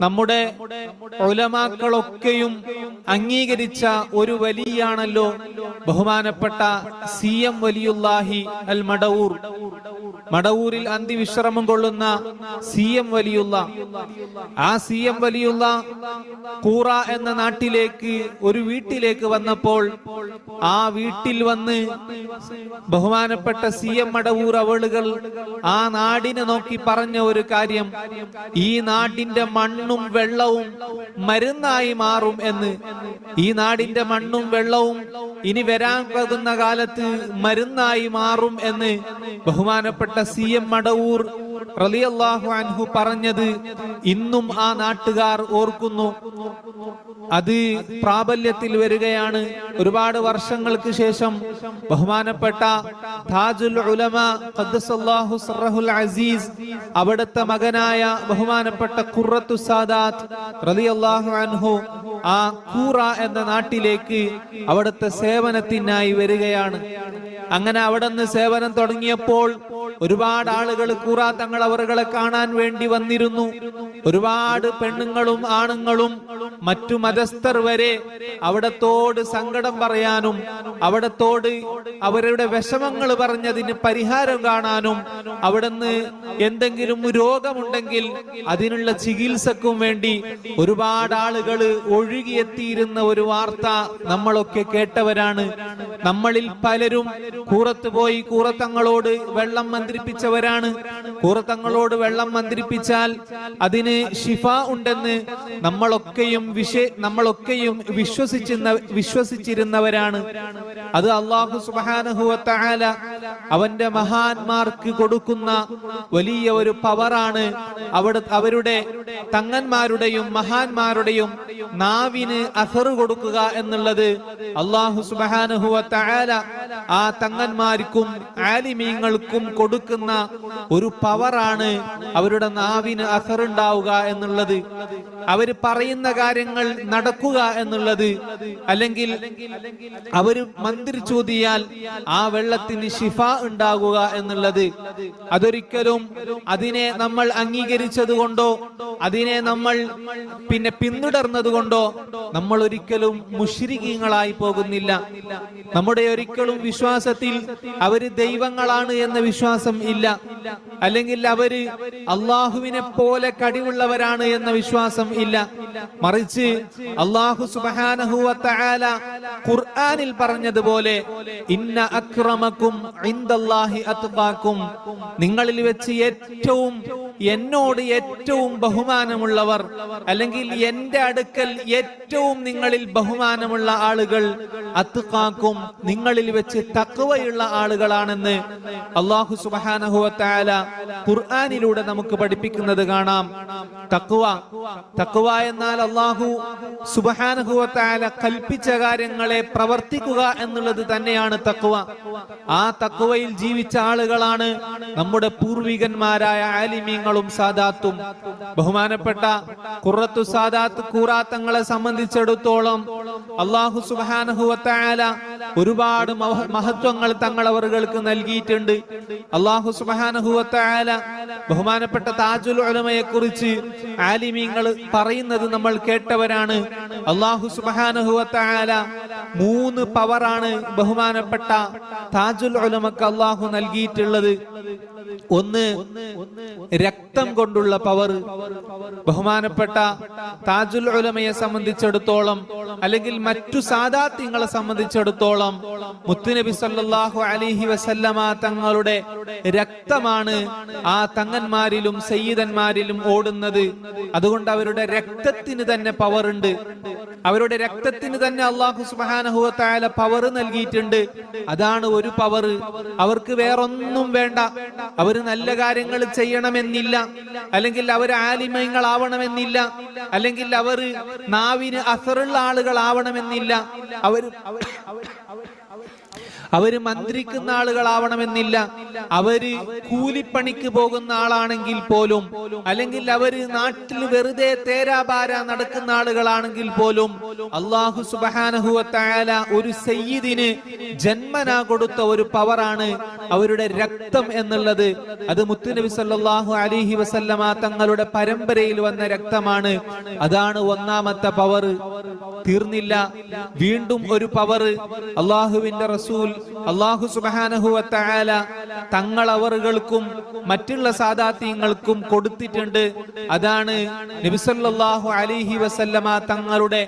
നമ്മുടെ ഒലമാക്കളൊക്കെയും അംഗീകരിച്ച ഒരു വലിയാണല്ലോ ബഹുമാനപ്പെട്ട സി എം വലിയുല്ലാഹി അൽ മടവൂർ. മടവൂരിൽ അന്തിവിശ്രമം കൊള്ളുന്ന സി എം വലിയുള്ള. ആ സി എം വലിയുള്ള കൂറ എന്ന നാട്ടിലേക്ക് ഒരു വീട്ടിലേക്ക് വന്നപ്പോൾ ആ വീട്ടിൽ വന്ന് ബഹുമാനപ്പെട്ട സി എം മടവൂർ അവളുകൾ ആ നാടിനെ നോക്കി പറഞ്ഞ ഒരു കാര്യം. ഈ നാടിന്റെ മണ്ണും വെള്ളവും മരുന്നായി മാറും എന്ന്. ഈ നാടിന്റെ മണ്ണും വെള്ളവും ഇനി വരാൻ പോകുന്ന കാലത്ത് മരുന്നായി മാറും എന്ന് ബഹുമാനപ്പെട്ട സി എം മടവൂർ റളിയല്ലാഹു അൻഹു പറഞ്ഞത് ഇന്നും ആ നാട്ടുകാർ ഓർക്കുന്നു. അത് പ്രാബല്യത്തിൽ വരികയാണ്. ഒരുപാട് വർഷങ്ങൾക്ക് ശേഷം ബഹുമാനപ്പെട്ട താജുൽ ഉലമ അസീസ് അവിടുത്തെ മകനായ ബഹുമാനപ്പെട്ട ഖുറത്തു സാദാത്ത് റളിയല്ലാഹു അൻഹു ആ കൂറ എന്ന നാട്ടിലേക്ക് അവിടുത്തെ സേവനത്തിനായി വരികയാണ്. അങ്ങനെ അവിടെ നിന്ന് സേവനം തുടങ്ങിയപ്പോൾ ഒരുപാട് ആളുകൾ കൂറാത്തങ്ങൾ തങ്ങൾ അവറുകളെ കാണാൻ വേണ്ടി വന്നിരുന്നു. ഒരുപാട് പെണ്ണുങ്ങളും ആണുങ്ങളും മറ്റു മതസ്ഥർ വരെ അവിടത്തോട് സങ്കടം പറയാനും അവിടത്തോട് അവരുടെ വിഷമങ്ങൾ പറഞ്ഞതിന് പരിഹാരം കാണാനും അവിടുന്ന് എന്തെങ്കിലും രോഗമുണ്ടെങ്കിൽ അതിനുള്ള ചികിത്സക്കും വേണ്ടി ഒരുപാട് ആളുകൾ ഒഴുകിയെത്തിയിരുന്ന ഒരു വാർത്ത നമ്മളൊക്കെ കേട്ടവരാണ്. നമ്മളിൽ പലരും കൂറത്ത് പോയി കൂറത്തങ്ങളോട് വെള്ളം മന്ത്രിപ്പിച്ചവരാണ്. കൂറത്തങ്ങളോട് വെള്ളം മന്ത്രിപ്പിച്ചാൽ അതിന് ഷിഫ ഉണ്ടെന്ന് നമ്മളൊക്കെയും വിശ നമ്മളൊക്കെയും വിശ്വസിച്ചിരുന്ന വിശ്വസിച്ചിരുന്നവരാണ്. അത് അള്ളാഹു സുബാനഹുവല അവന്റെ മഹാന്മാർക്ക് കൊടുക്കുന്ന വലിയ ഒരു പവറാണ്. അവിടെ അവരുടെ തങ്ങന്മാരുടെയും മഹാന്മാരുടെയും നാവിന് അസർ കൊടുക്കുക എന്നുള്ളത് അള്ളാഹു സുബാനഹുവല ആ തങ്ങന്മാർക്കും ആലിമീങ്ങൾക്കും കൊടുക്കുന്ന ഒരു പവറാണ് അവരുടെ നാവിന് അസറുണ്ടാവുക എന്നുള്ളത്. അവർ പറയുന്ന കാര്യങ്ങൾ നടക്കുക എന്നുള്ളത്. അല്ലെങ്കിൽ അവർ മന്ത്രിച്ചൂതിയാൽ ആ വെള്ളത്തിന് ശിഫ ഉണ്ടാകുക എന്നുള്ളത്. അതൊരിക്കലും അതിനെ നമ്മൾ അംഗീകരിച്ചത് കൊണ്ടോ അതിനെ നമ്മൾ പിന്നെ പിന്തുടർന്നത് കൊണ്ടോ നമ്മൾ ഒരിക്കലും മുഷിരികീങ്ങളായി പോകുന്നില്ല. നമ്മുടെ ഒരിക്കലും വിശ്വാസത്തിൽ അവർ ദൈവങ്ങളാണ് എന്ന വിശ്വാസം ഇല്ല. അല്ലെങ്കിൽ അവർ അള്ളാഹുവിനെ പോലെ കടിവുള്ളവരാണ് എന്ന വിശ്വാസം ഇല്ല. മറിച്ച് അള്ളാഹു സുബാനഹുല ഖുർആനിൽ പറഞ്ഞതുപോലെ ഇന്ന അക്രമക്കും നിങ്ങളിൽ വെച്ച് ഏറ്റവും എന്നോട് ഏറ്റവും ബഹുമാനമുള്ളവർ അല്ലെങ്കിൽ എന്റെ അടുക്കൽ ഏറ്റവും നിങ്ങളിൽ ബഹുമാനമുള്ള ആളുകൾ അത്തുക്കാക്കും നിങ്ങളിൽ വെച്ച് തക്കവയുള്ള ആളുകളാണെന്ന് അള്ളാഹു സുബാനഹുല ഖുർആാനിലൂടെ നമുക്ക് പഠിപ്പിക്കുന്നത് കാണാം. തക്കുവ തക്കുവ എന്നാൽ അള്ളാഹു സുബഹാനഹുല കൽപ്പിച്ച കാര്യങ്ങളെ പ്രവർത്തിക്കുക എന്നുള്ളത് തന്നെയാണ് തക്കുവ ആ തക്കുവയിൽ ജീവിച്ച ആളുകളാണ് നമ്മുടെ പൂർവികന്മാരായ ആലിമീങ്ങളും സാദാത്തും. ബഹുമാനപ്പെട്ട കുറത്തു സാദാത്ത് കൂറാത്തങ്ങളെ സംബന്ധിച്ചിടത്തോളം അള്ളാഹു സുബാനഹുല ഒരുപാട് മഹത്വങ്ങൾ മഹത്വങ്ങൾ തങ്ങളവറുകൾക്ക് നൽകിയിട്ടുണ്ട്. അള്ളാഹു സുബാനഹുല ബഹുമാനപ്പെട്ട താജുൽ ഉലമയെ കുറിച്ച് ആലിമീങ്ങൾ പറയുന്നത് നമ്മൾ കേട്ടവരാണ്. അള്ളാഹു സുബാനഹുവല മൂന്ന് പവറാണ് ബഹുമാനപ്പെട്ട താജുൽ ഉലമക്ക് അള്ളാഹു നൽകിയിട്ടുള്ളത്. ഒന്ന് രക്തം കൊണ്ടുള്ള പവർ. ബഹുമാനപ്പെട്ട താജുൽ ഉലമയെ സംബന്ധിച്ചിടത്തോളം അല്ലെങ്കിൽ മറ്റു സാദാത്യങ്ങളെ സംബന്ധിച്ചിടത്തോളം മുത്തുനബി സല്ലാഹു അലിഹി വസല്ലമ തങ്ങളുടെ രക്തമാണ് ആ തങ്ങന്മാരിലും സയ്യിദന്മാരിലും ഓടുന്നത്. അതുകൊണ്ട് അവരുടെ രക്തത്തിന് തന്നെ പവറുണ്ട്. അവരുടെ രക്തത്തിന് തന്നെ അള്ളാഹു സുബാനഹുവ താല പവർ നൽകിയിട്ടുണ്ട്. അതാണ് ഒരു പവർ അവർക്ക് വേറൊന്നും വേണ്ട. അവർ നല്ല കാര്യങ്ങൾ ചെയ്യണമെന്നില്ല. അല്ലെങ്കിൽ അവർ ആലിമയങ്ങളാവണമെന്നില്ല അല്ലെങ്കിൽ അവർ നാവിന് അസറുള്ള ആളുകളാവണമെന്നില്ല. അവർ അവർ മന്ത്രിക്കുന്ന ആളുകളാവണമെന്നില്ല. അവർ കൂലിപ്പണിക്ക് പോകുന്ന ആളാണെങ്കിൽ പോലും അല്ലെങ്കിൽ അവർ നാട്ടിൽ വെറുതെ തേരാപാര നടക്കുന്ന ആളുകളാണെങ്കിൽ പോലും അള്ളാഹു സുബാനഹുവത്തായാല ഒരു സയ്യിദിന് ജന്മനാ കൊടുത്ത ഒരു പവറാണ് അവരുടെ രക്തം എന്നുള്ളത്. അത് മുത്തുനബി സല്ലാഹു അലിഹി വസല്ലമ തങ്ങളുടെ പരമ്പരയിൽ വന്ന രക്തമാണ്. അതാണ് ഒന്നാമത്തെ പവർ തീർന്നില്ല. വീണ്ടും ഒരു പവർ അള്ളാഹുവിന്റെ റസൂൽ അള്ളാഹു സുബാനഹുവത്തായാല തങ്ങളവറുകൾക്കും മറ്റുള്ള സാദാത്യങ്ങൾക്കും കൊടുത്തിട്ടുണ്ട്. അതാണ് നബിസല്ലാഹു അലിഹി വസല്ലമ തങ്ങളുടെ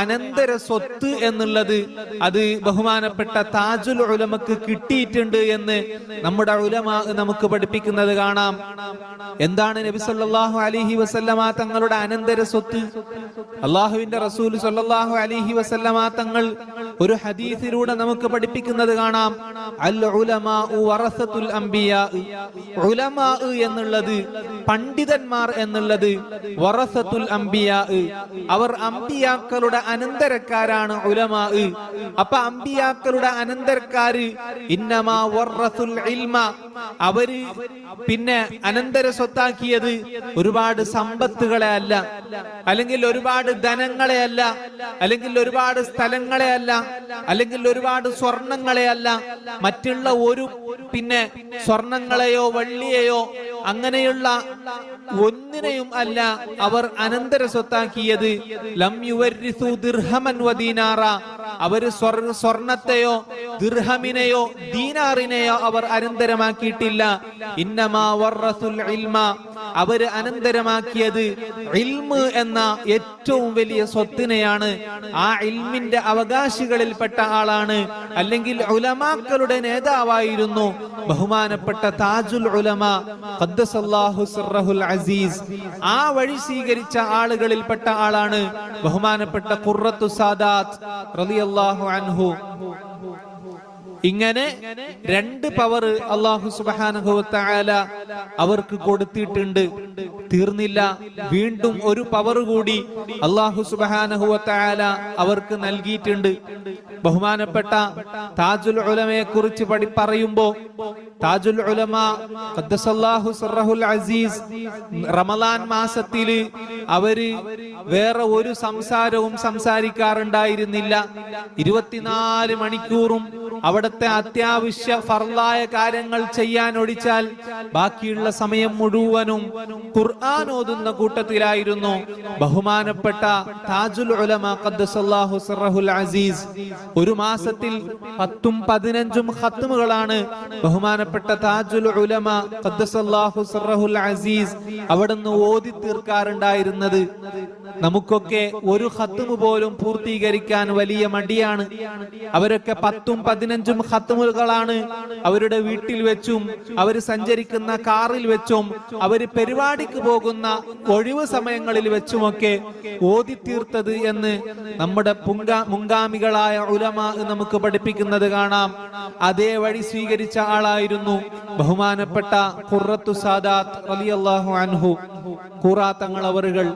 അനന്തര സ്വത്ത് എന്നുള്ളത്. അത് ബഹുമാനപ്പെട്ട താജുൽ ഉലമക്ക് കിട്ടിയിട്ടുണ്ട് എന്ന് നമ്മുടെ ഉലമ നമുക്ക് പഠിപ്പിക്കുന്നത് കാണാം. എന്താണ് നബി സല്ലല്ലാഹു അലൈഹി വസല്ലമ തങ്ങളുടെ അനന്തര സ്വത്ത്? അള്ളാഹുവിന്റെ റസൂൽ സല്ലാഹു അലിഹി വസല്ലമ തങ്ങൾ ഒരു ഹദീസിലൂടെ നമുക്ക് പഠിപ്പിക്കുന്നത് കാണാം. അൽ വറസത്തുൽ അംബിയ. ഉലമാ എന്നുള്ളത് പണ്ഡിതന്മാർ എന്നുള്ളത് വറസത്തുൽ അംബിയ. അവർ അംബിയാക്കളുടെ അനന്തരക്കാരാണ് ഉലമാ അപ്പൊ അംബിയാക്കളുടെ അനന്തരക്കാര് ഇന്നമാ വറസുൽ ഇൽമ. അവർ പിന്നെ അനന്തര സ്വത്താക്കിയത് ഒരുപാട് സമ്പത്തുകളെ അല്ല. അല്ലെങ്കിൽ ഒരുപാട് ധനങ്ങളെ അല്ല. അല്ലെങ്കിൽ ഒരുപാട് സ്ഥലങ്ങളെ അല്ല. അല്ലെങ്കിൽ ഒരുപാട് സ്വർണങ്ങളെ അല്ല മറ്റുള്ള ഒരു പിന്നെ സ്വർണങ്ങളെയോ വള്ളിയെയോ അങ്ങനെയുള്ള ഒന്നിനെയും അല്ല അവർ അനന്തര സ്വത്താക്കിയത് ലം യുവരിസു ദിർഹമൻ വദീനാറ അവർ സ്വർണ സ്വർണത്തെയോ ദീർഹമിനെയോ ദീനാറിനെയോ അവർ അനന്തരമാക്കിയിട്ടില്ല. ഇന്നമാ ഇൽമ. അവർ അനന്തരമാക്കിയത് ഇൽമ് എന്ന ഏറ്റവും വലിയ സ്വത്തിനെയാണ്. ആ ഇൽമിന്റെ അവകാശികളിൽപ്പെട്ട ആളാണ്. അല്ലെങ്കിൽ ഉലമാക്കളുടെ നേതാവായിരുന്നു ബഹുമാനപ്പെട്ട താജുൽ ഉലമ. അസീസ്. ആ വഴി സ്വീകരിച്ച ആളുകളിൽപ്പെട്ട ആളാണ് ബഹുമാനപ്പെട്ട ഖുർറത്തു സാദാത്ത് റളിയല്ലാഹു അൻഹു ഇങ്ങനെ രണ്ട് പവർ അള്ളാഹു സുബാനുഭവത്തായാല അവർക്ക് കൊടുത്തിട്ടുണ്ട്. തീർന്നില്ല. വീണ്ടും ഒരു പവർ കൂടി അള്ളാഹു സുബാനുഭവത്തായാല അവർക്ക് നൽകിയിട്ടുണ്ട്. ബഹുമാനപ്പെട്ട താജുൽ ഉലമയെ കുറിച്ച് പഠി പറയുമ്പോ താജുൽ ഉലമ അസീസ് റമലാൻ മാസത്തിൽ അവർ വേറെ ഒരു സംസാരവും സംസാരിക്കാറുണ്ടായിരുന്നില്ല. ഇരുപത്തിനാല് മണിക്കൂറും അവിടുത്തെ അത്യാവശ്യ ഫർലായ കാര്യങ്ങൾ ചെയ്യാൻ ഒഴിച്ചാൽ ബാക്കിയുള്ള സമയം മുഴുവനും ഖുർആൻ ഓതുന്ന കൂട്ടത്തിലായിരുന്നു. ബഹുമാനപ്പെട്ട താജുൽ ഉലമ ഖദ്ദസല്ലാഹു അസീസ്. ഒരു മാസത്തിൽ പത്തും പതിനഞ്ചും ഖത്മുകളാണ് ബഹുമാനപ്പെട്ട താജുൽ ഉലമ ഖദ്ദസല്ലാഹു സിർറഹുൽ അസീസ് അവിടുന്ന് ഓതി തീർക്കാറുണ്ടായിരുന്നത്. നമുക്കൊക്കെ ഒരു ഖത്തുമു പോലും പൂർത്തീകരിക്കാൻ വലിയ മടിയാണ്. അവരൊക്കെ പത്തും പതിനഞ്ചും ഖത്മുകളാണ് അവരുടെ വീട്ടിൽ വെച്ചും അവർ സഞ്ചരിക്കുന്ന കാറിൽ വെച്ചും അവർ പരിപാടിക്ക് പോകുന്ന ഒഴിവ് സമയങ്ങളിൽ വെച്ചുമൊക്കെ ഓതി തീർത്തത് എന്ന് നമ്മുടെ പുങ്കാ മുൻഗാമികളായ ഉലമ നമുക്ക് പഠിപ്പിക്കുന്നത് കാണാം. അതേ വഴി സ്വീകരിച്ച ആളായിരുന്നു ബഹുമാനപ്പെട്ട ഖുറത്തു സാദാത്ത് റളിയല്ലാഹു അൻഹു. ഖുറാത്തങ്ങൾ തങ്ങൾ അവറുകൾ.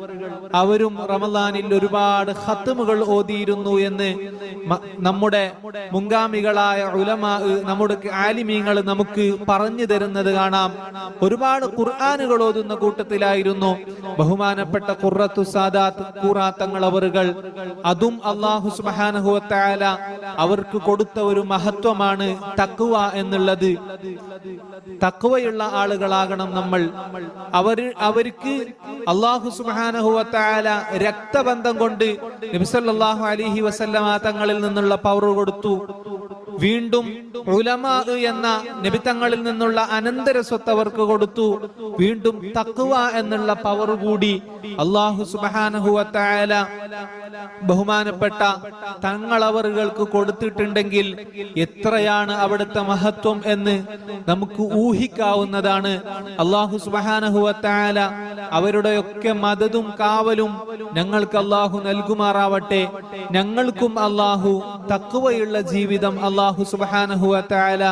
അവരും റമദാനിൽ ഒരുപാട് ഹത്തുമുകൾ ഓതിയിരുന്നു എന്ന് നമ്മുടെ മുൻഗാമികളായ ഉലമാ നമ്മുടെ ആലിമീങ്ങൾ നമുക്ക് പറഞ്ഞു തരുന്നത് കാണാം. ഒരുപാട് ഖുർആാനുകൾ ഓതുന്ന കൂട്ടത്തിലായിരുന്നു. ബഹുമാനപ്പെട്ട ഖുറത്തു സാദാത്ത് കൂറാത്തങ്ങൾ തങ്ങൾ അവറുകൾ. അതും അള്ളാഹു സുബാനഹുവത്തായ അവർക്ക് കൊടുത്ത ഒരു മഹത്വമാണ് തക്കുവ എന്നുള്ളത്. തക്കുവയുള്ള ആളുകളാകണം നമ്മൾ. അവർ അവർക്ക് അള്ളാഹു സുബാനഹുവത്തായ രക്തബന്ധം കൊണ്ട് അലിഹി വസല്ലമ തങ്ങളിൽ നിന്നുള്ള പവർ കൊടുത്തു. വീണ്ടും ഉലമാ എന്ന നിബിത്തങ്ങളിൽ നിന്നുള്ള അനന്തര സ്വത്ത് അവർക്ക് കൊടുത്തു. വീണ്ടും തക്കുവ എന്നുള്ള പവർ കൂടി അള്ളാഹു സുബാനഹുവത്തായ ബഹുമാനപ്പെട്ട തങ്ങളവറുകൾക്ക് കൊടുത്തിട്ടുണ്ടെങ്കിൽ എത്രയാണ് അവിടുത്തെ മഹത്വം എന്ന് നമുക്ക് ഊഹിക്കാവുന്നതാണ്. അള്ളാഹു സുബാനഹുവത്തായ അവരുടെയൊക്കെ മതതും കാവലും ഞങ്ങൾക്ക് അള്ളാഹു നൽകുമാറാവട്ടെ. ഞങ്ങൾക്കും അള്ളാഹു തക്കുവയുള്ള ജീവിതം അള്ളാഹു സുബാനഹുല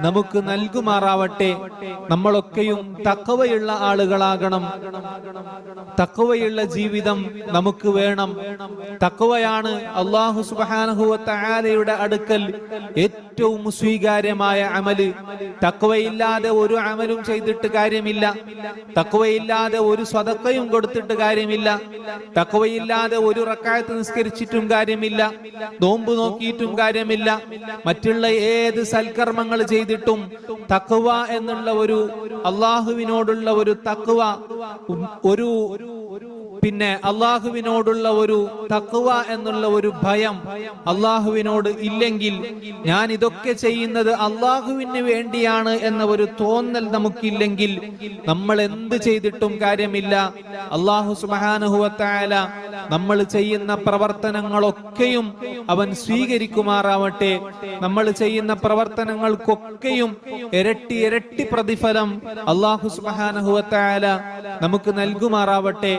നമുക്ക് നൽകുമാറാവട്ടെ. നമ്മളൊക്കെയും തക്കവയുള്ള ആളുകളാകണം. തക്കവയുള്ള ജീവിതം നമുക്ക് വേണം. തക്കവയാണ് അള്ളാഹു സുബാനഹുലയുടെ അടുക്കൽ ഏറ്റവും സ്വീകാര്യമായ അമൽ. തക്കവയില്ലാതെ ഒരു അമലും ചെയ്തിട്ട് കാര്യമില്ല. തക്കവയില്ലാതെ ഒരു സ്വതക്കയും കൊടുത്തിട്ട് കാര്യമില്ല. തക്കവയില്ലാതെ ഒരു റക്കായത്ത് നിസ്കരിച്ചിട്ടും കാര്യമില്ല. നോമ്പ് നോക്കിയിട്ടും കാര്യമില്ല. മറ്റുള്ള ഏത് സൽക്കർമ്മങ്ങൾ ചെയ്തിട്ടും തക്കുവ എന്നുള്ള ഒരു അള്ളാഹുവിനോടുള്ള ഒരു തക്കുവ ഒരു പിന്നെ അള്ളാഹുവിനോടുള്ള ഒരു തക്കുവ എന്നുള്ള ഒരു ഭയം അള്ളാഹുവിനോട് ഇല്ലെങ്കിൽ ഞാൻ ഇതൊക്കെ ചെയ്യുന്നത് അള്ളാഹുവിന് വേണ്ടിയാണ് എന്ന ഒരു തോന്നൽ നമുക്കില്ലെങ്കിൽ നമ്മൾ എന്ത് ചെയ്തിട്ടും കാര്യമില്ല. അള്ളാഹു സുബാനുഹുവത്തായാല നമ്മൾ ചെയ്യുന്ന പ്രവർത്തനങ്ങളൊക്കെയും അവൻ സ്വീകരിക്കുമാറാവട്ടെ. നമ്മൾ ചെയ്യുന്ന പ്രവർത്തനങ്ങൾക്കൊക്കെയും ഇരട്ടി ഇരട്ടി പ്രതിഫലം അള്ളാഹു സുബാനുഹുവത്തായാല നമുക്ക് നൽകുമാറാവട്ടെ.